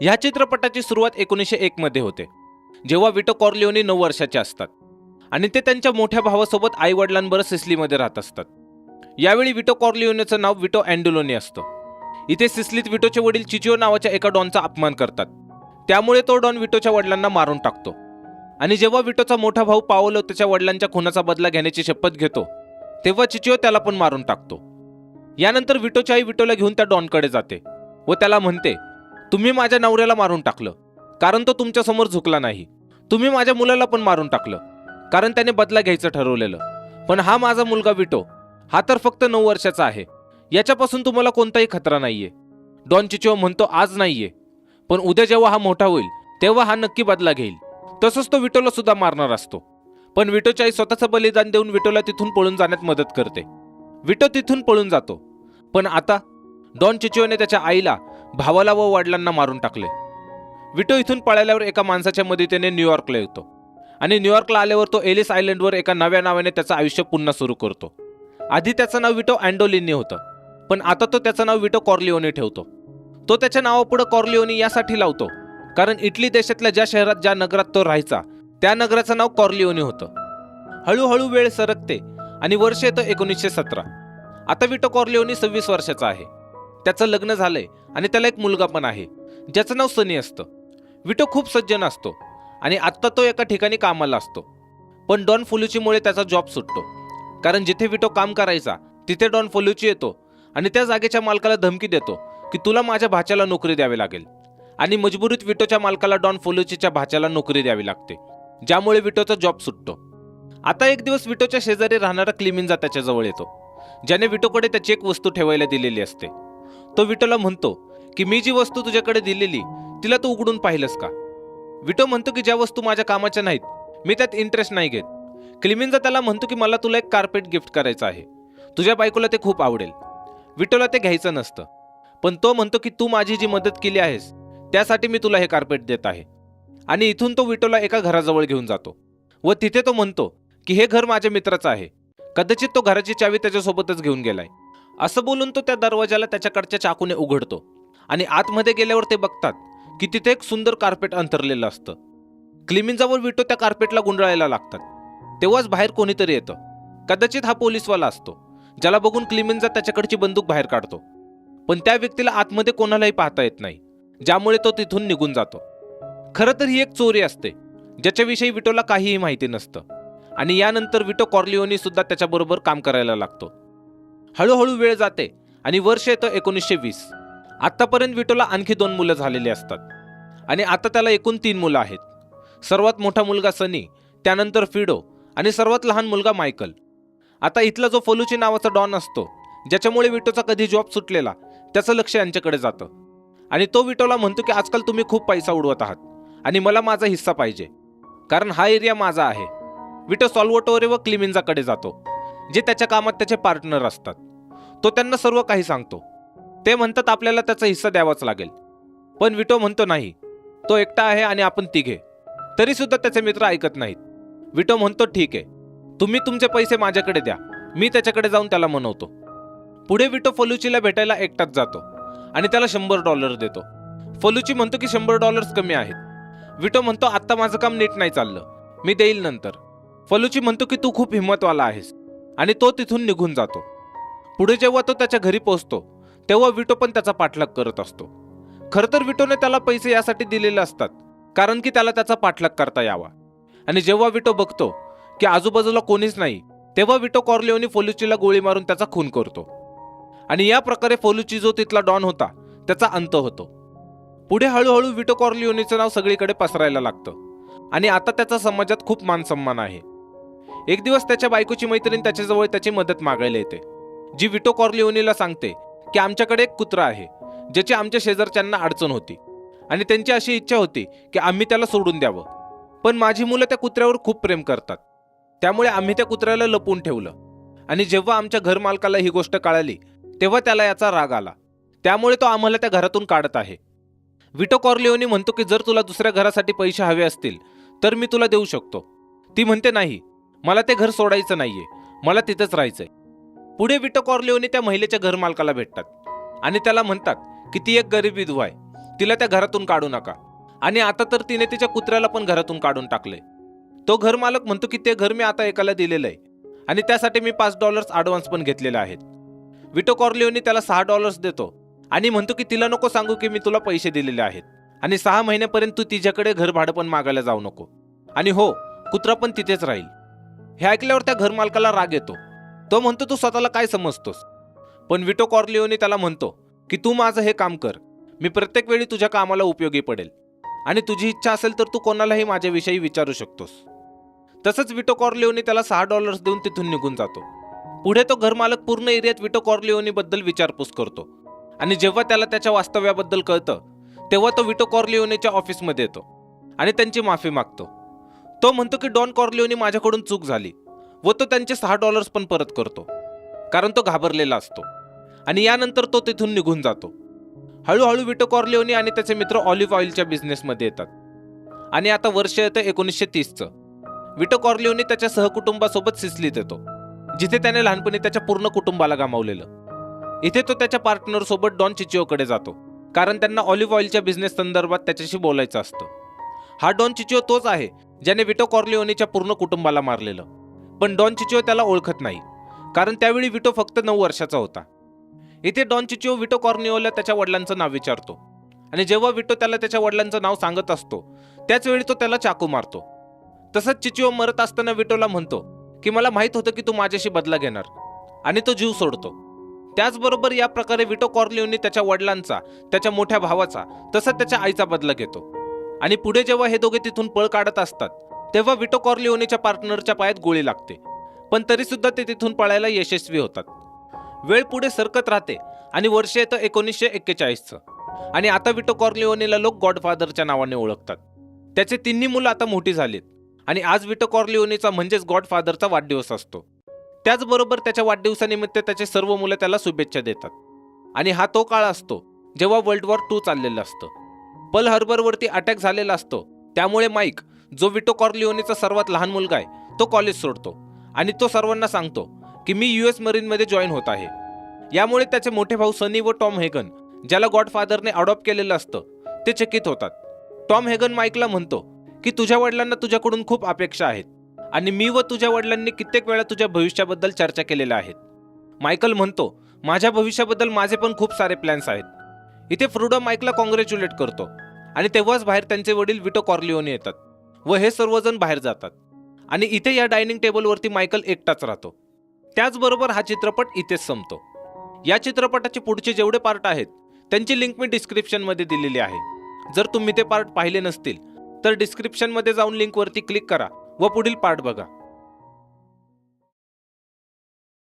ह्या चित्रपटाची सुरुवात एकोणीसशे एकमध्ये होते जेव्हा विटो कॉर्लिओनी नऊ वर्षाचे असतात आणि ते त्यांच्या मोठ्या भावासोबत आईवडिलांबरोबर सिस्लीमध्ये सिसलीमध्ये राहत असतात. यावेळी विटो कॉर्लिओनीचं नाव विटो अँडुलोनी असतं. इथे सिसलीत विटोचे वडील चिचिओ नावाच्या एका डॉनचा अपमान करतात. त्यामुळे तो डॉन विटोच्या वडिलांना मारून टाकतो. आणि जेव्हा विटोचा मोठा भाऊ पावलो त्याच्या वडिलांच्या खुनाचा बदला घेण्याची शपथ घेतो तेव्हा चिचिओ त्याला पण मारून टाकतो. यानंतर विटोची आई विटोला घेऊन त्या डॉनकडे जाते व त्याला म्हणते तुम्ही माझ्या नवऱ्याला मारून टाकलं. कारण तो तुमच्यासमोर झुकला नाही. तुम्ही माझ्या मुलाला पण मारून टाकलं. कारण त्याने बदला घ्यायचं ठरवलेलं. पण हा माझा मुलगा विटो. हा तर फक्त नऊ वर्षाचा आहे. याच्यापासून तुम्हाला कोणताही खतरा नाहीये. डॉन चिचिओ म्हणतो आज नाहीये. पण उद्या जेव्हा हा मोठा होईल तेव्हा हा नक्की बदला घेईल. तसंच तो विटोला सुद्धा मारणार असतो. पण विटोची आई स्वतःचं बलिदान देऊन विटोला तिथून पळून जाण्यात मदत करते. विटो तिथून पळून जातो. पण आता डॉन चिचिओने त्याच्या आईला भावाला व वडिलांना मारून टाकले. विटो इथून पळाल्यावर एका माणसाच्या मदतीने न्यूयॉर्कला येतो. आणि न्यूयॉर्कला आल्यावर तो एलिस आयलंडवर एका नव्या नावाने त्याचं आयुष्य पुन्हा सुरू करतो. आधी त्याचं नाव विटो अँडोलिनी होतं. पण आता तो त्याचं नाव विटो कॉर्लिओनी ठेवतो. तो त्याच्या नावापुढे कॉर्लिओनी यासाठी लावतो. कारण इटली देशातल्या ज्या शहरात ज्या नगरात तो राहायचा त्या नगराचं नाव कॉर्लिओनी होतं. हळूहळू वेळ सरकते आणि वर्ष येतं एकोणीसशे सतरा. आता विटो कॉर्लिओनी सव्वीस वर्षाचा आहे. त्याचं लग्न झालंय आणि त्याला एक मुलगा पण आहे. ज्याचं नाव सनी असतं. विटो खूप सज्जन असतो आणि आत्ता तो एका ठिकाणी कामाला असतो. पण डॉन फुलुचीमुळे त्याचा जॉब सुटतो. कारण जिथे विटो काम करायचा तिथे डॉन फुलुची येतो आणि त्या जागेच्या मालकाला धमकी देतो की तुला माझ्या भाच्याला नोकरी द्यावी लागेल. आणि मजबुरीत विटोच्या मालकाला डॉन फोलुचीच्या भाच्याला नोकरी द्यावी लागते. ज्यामुळे विटोचा जॉब सुटतो. आता एक दिवस विटोच्या शेजारी राहणारा क्लिमिंजा त्याच्याजवळ येतो. ज्याने विटोकडे त्याची एक वस्तू ठेवायला दिलेली असते. तो विटोला म्हणतो की मी जी वस्तू तुझ्याकडे दिलेली तिला तू उघडून पाहिलंस का? विटो म्हणतो की ज्या वस्तू माझ्या कामाच्या नाहीत मी त्यात इंटरेस्ट नाही घेत. क्लिमिंजा त्याला म्हणतो की मला तुला एक कार्पेट गिफ्ट करायचं आहे. तुझ्या बायकोला ते खूप आवडेल. विटोला ते घ्यायचं नसतं. पण तो म्हणतो की तू माझी जी मदत केली आहेस त्यासाठी मी तुला हे कार्पेट देत आहे. आणि इथून तो विटोला एका घराजवळ घेऊन जातो. व तिथे तो म्हणतो की हे घर माझ्या मित्राचं आहे. कदाचित तो घराची चावी त्याच्यासोबतच घेऊन गेलाय. असं बोलून तो त्या दरवाजाला त्याच्याकडच्या चाकूने उघडतो. आणि आतमध्ये गेल्यावर ते बघतात की तिथे एक सुंदर कार्पेट अंतरलेलं असतं. क्लिमिंजावर विटो त्या कार्पेटला गुंडाळायला लागतात. तेव्हाच बाहेर कोणीतरी येतं. कदाचित हा पोलीसवाला असतो ज्याला बघून क्लिमिंजा त्याच्याकडची बंदूक बाहेर काढतो. पण त्या व्यक्तीला आतमध्ये कोणालाही पाहता येत नाही ज्यामुळे तो तिथून निघून जातो. खरं तर ही एक चोरी असते ज्याच्याविषयी विटोला काहीही माहिती नसतं. आणि यानंतर विटो कॉर्लिओनी सुद्धा त्याच्याबरोबर काम करायला लागतो. हळूहळू वेळ जाते आणि वर्ष येतं एकोणीसशे वीस. आत्तापर्यंत विटोला आणखी दोन मुलं झालेली असतात. आणि आता त्याला एकूण तीन मुलं आहेत. सर्वात मोठा मुलगा सनी त्यानंतर फिडो आणि सर्वात लहान मुलगा मायकल. आता इथला जो फलुची नावाचा डॉन असतो ज्याच्यामुळे विटोचा कधी जॉब सुटलेला त्याचं लक्ष यांच्याकडे जातं. आणि तो विटोला म्हणतो की आजकाल तुम्ही खूप पैसा उडवत आहात आणि मला माझा हिस्सा पाहिजे. कारण हा एरिया माझा आहे. विटो सॉल्वोटोरे व क्लिमिंजाकडे जातो. जे त्याच्या कामात त्याचे पार्टनर असतात. तो त्यांना सर्व काही सांगतो. ते म्हणतात आपल्याला त्याचा हिस्सा द्यावाच लागेल. पण विटो म्हणतो नाही. तो एकटा आहे आणि आपण तिघे. तरी सुद्धा त्याचे मित्र ऐकत नाहीत. विटो म्हणतो ठीक आहे. तुम्ही तुमचे पैसे माझ्याकडे द्या. मी त्याच्याकडे जाऊन त्याला मनवतो. पुढे विटो फलुचीला भेटायला एकटाच जातो आणि त्याला शंभर डॉलर देतो. फलुची म्हणतो की शंभर डॉलर्स कमी आहेत. विटो म्हणतो आत्ता माझं काम नीट नाही चाललं. मी देईल नंतर. फलुची म्हणतो की तू खूप हिंमतवाला आहेस. आणि तो तिथून निघून जातो. पुढे जेव्हा तो त्याच्या घरी पोहोचतो तेव्हा विटो पण त्याचा पाठलाग करत असतो. खरं तर विटोने त्याला पैसे यासाठी दिलेले असतात कारण की त्याला त्याचा पाठलाग करता यावा. आणि जेव्हा विटो बघतो की आजूबाजूला कोणीच नाही तेव्हा विटो कॉर्लिओनी फोलुचीला गोळी मारून त्याचा खून करतो. आणि या प्रकारे फोलुची जो तिथला डॉन होता त्याचा अंत होतो. पुढे हळूहळू विटो कॉर्लिओनीचं नाव सगळीकडे पसरायला लागतं. आणि आता त्याचा समाजात खूप मान सन्मान आहे. एक दिवस त्याच्या बायकोची मैत्रीण त्याच्याजवळ त्याची मदत मागायला येते. जी विटो कॉर्लिओनीला सांगते की आमच्याकडे एक कुत्रा आहे ज्याची आमच्या शेजारच्यांना अडचण होती. आणि त्यांची अशी इच्छा होती की आम्ही त्याला सोडून द्यावं. पण माझी मुलं त्या कुत्र्यावर खूप प्रेम करतात. त्यामुळे आम्ही त्या कुत्र्याला लपवून ठेवलं. आणि जेव्हा आमच्या घरमालकाला ही गोष्ट कळाली तेव्हा त्याला याचा राग आला. त्यामुळे तो आम्हाला त्या घरातून काढत आहे. विटो कॉर्लिओनी म्हणतो की जर तुला दुसऱ्या घरासाठी पैसे हवे असतील तर मी तुला देऊ शकतो. ती म्हणते नाही मला ते घर सोडायचं नाहीये. मला तिथंच राहायचंय. पुढे विटो कॉर्लिओनी त्या महिलेच्या घरमालकाला भेटतात. आणि त्याला म्हणतात की ती एक गरीब विधवा आहे. तिला त्या घरातून काढू नका. आणि आता तर तिने तिच्या कुत्र्याला पण घरातून काढून टाकलंय. तो घरमालक म्हणतो की ते घर मी आता एकाला दिलेलं आहे. आणि त्यासाठी मी पाच डॉलर्स ॲडव्हान्स पण घेतलेले आहेत. विटो कॉर्लिओने त्याला सहा डॉलर्स देतो. आणि म्हणतो की तिला नको सांगू की मी तुला पैसे दिलेले आहेत. आणि सहा महिन्यापर्यंत तू तिच्याकडे घर भाडं पण मागायला जाऊ नको. आणि हो कुत्रा पण तिथेच राहील. हे ऐकल्यावर त्या घरमालकाला राग येतो. तो म्हणतो तू स्वतःला काय समजतोस? पण विटो कॉर्लिओनी त्याला म्हणतो की तू माझं हे काम कर. मी प्रत्येक वेळी तुझ्या कामाला उपयोगी पडेल. आणि तुझी इच्छा असेल तर तू कोणालाही माझ्याविषयी विचारू शकतोस. तसंच विटो कॉर्लिओनी त्याला सहा डॉलर्स देऊन तिथून निघून जातो. पुढे तो घरमालक पूर्ण एरियात विटो कॉर्लिओनीबद्दल विचारपूस करतो. आणि जेव्हा त्याला त्याच्या वास्तव्याबद्दल कळतं तेव्हा तो विटो कॉर्लिओनीच्या ऑफिसमध्ये येतो आणि त्यांची माफी मागतो. तो म्हणतो की डॉन कॉर्लिओनी माझ्याकडून चूक झाली व तो त्यांचे सहा डॉलर्स पण परत करतो. कारण तो घाबरलेला असतो. आणि यानंतर तो तिथून निघून जातो. हळूहळू विटो कॉर्लिओनी आणि त्याचे मित्र ऑलिव्ह ऑइलच्या बिझनेसमध्ये येतात. आणि आता वर्ष येतं एकोणीसशे तीसचं. विटो कॉर्लिओनी त्याच्या सहकुटुंबासोबत सिसलीत येतो जिथे त्याने लहानपणी त्याच्या पूर्ण कुटुंबाला गमावलेलं. इथे तो त्याच्या पार्टनरसोबत डॉन चिचिओकडे जातो कारण त्यांना ऑलिव्ह ऑइलच्या बिझनेस संदर्भात त्याच्याशी बोलायचं असतं. हा डॉन चिचिओ तोच आहे ज्याने विटो कॉर्लिओनीच्या पूर्ण कुटुंबाला मारलेलं. पण डॉन चिचिओ त्याला ओळखत नाही कारण त्यावेळी विटो फक्त नऊ वर्षाचा होता. इथे डॉन चिचिओ विटो कॉर्निओला त्याच्या वडिलांचं नाव विचारतो. आणि जेव्हा विटो त्याला त्याच्या वडिलांचं नाव सांगत असतो त्याच वेळी तो त्याला चाकू मारतो. तसंच चिचिओ मरत असताना विटोला म्हणतो की मला माहीत होतं की तू माझ्याशी बदला घेणार. आणि तो जीव सोडतो. त्याचबरोबर या प्रकारे विटो कॉर्लिओनी त्याच्या वडिलांचा त्याच्या मोठ्या भावाचा तसंच त्याच्या आईचा बदला घेतो. आणि पुढे जेव्हा हे दोघे तिथून पळ काढत असतात तेव्हा विटो कॉर्लिओनीच्या पार्टनरच्या पायात गोळी लागते. पण तरी सुद्धा ते तिथून पळायला यशस्वी होतात. वेळ पुढे सरकत राहते आणि वर्ष येतं एकोणीसशे एक्केचाळीसचं. आणि आता विटो कॉर्लिओनीला लोक गॉडफादरच्या नावाने ओळखतात. त्याचे तिन्ही मुलं आता मोठी झालीत. आणि आज विटो कॉर्लिओनीचा म्हणजेच गॉडफादरचा वाढदिवस असतो. त्याचबरोबर त्याच्या वाढदिवसानिमित्त त्याचे सर्व मुलं त्याला शुभेच्छा देतात. आणि हा तो काळ असतो जेव्हा वर्ल्ड वॉर टू चाललेलं असतं. पल हार्बरवरती अटॅक झालेला असतो. त्यामुळे माईक जो विटो कॉर्लिओनीचा सर्वात लहान मुलगा आहे तो कॉलेज सोडतो. आणि तो सर्वांना सांगतो की मी यू एस मरीनमध्ये जॉईन होत आहे. यामुळे त्याचे मोठे भाऊ सनी व टॉम हेगन ज्याला गॉडफादरने अडॉप्ट केलेलं असतं ते चकित होतात. टॉम हेगन माईकला म्हणतो की तुझ्या वडिलांना तुझ्याकडून खूप अपेक्षा आहेत. आणि मी व तुझ्या वडिलांनी कित्येक वेळा तुझ्या भविष्याबद्दल चर्चा केलेल्या आहेत. मायकल म्हणतो माझ्या भविष्याबद्दल माझे पण खूप सारे प्लॅन्स आहेत. इथे फ्रुडो माईकला कॉंग्रॅच्युलेट करतो. आणि तेव्हाच बाहेर त्यांचे वडील विटो कॉर्लिओने येतात व हे सर्वजण बाहेर जातात. आणि इथे या डायनिंग टेबलवरती मायकल एकटाच राहतो. त्याचबरोबर हा चित्रपट इथेच संपतो. या चित्रपटाचे पुढचे जेवढे पार्ट आहेत त्यांची लिंक मी डिस्क्रिप्शनमध्ये दिलेली आहे. जर तुम्ही ते पार्ट पाहिले नसतील तर डिस्क्रिप्शनमध्ये जाऊन लिंकवरती क्लिक करा व पुढील पार्ट बघा.